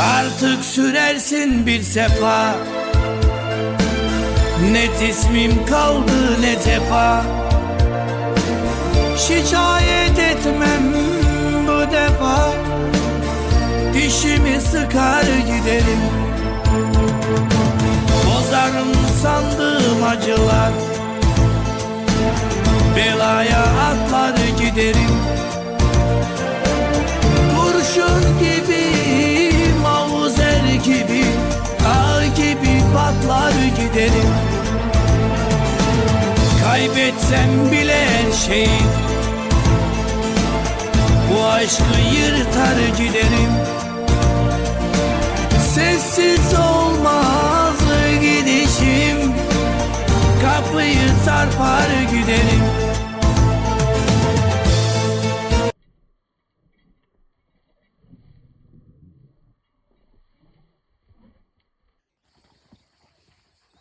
Artık sürersin bir sefa. Ne cismim kaldı ne cefa Şikayet etmem bu defa. Dişimi sıkar giderim. Bozarım sandığım acılar. Belaya atlar giderim giderim. Kaybetsem bile her şeyi Bu aşkı yırtar giderim. Sessiz olmaz gidişim. Kapıyı çarpar giderim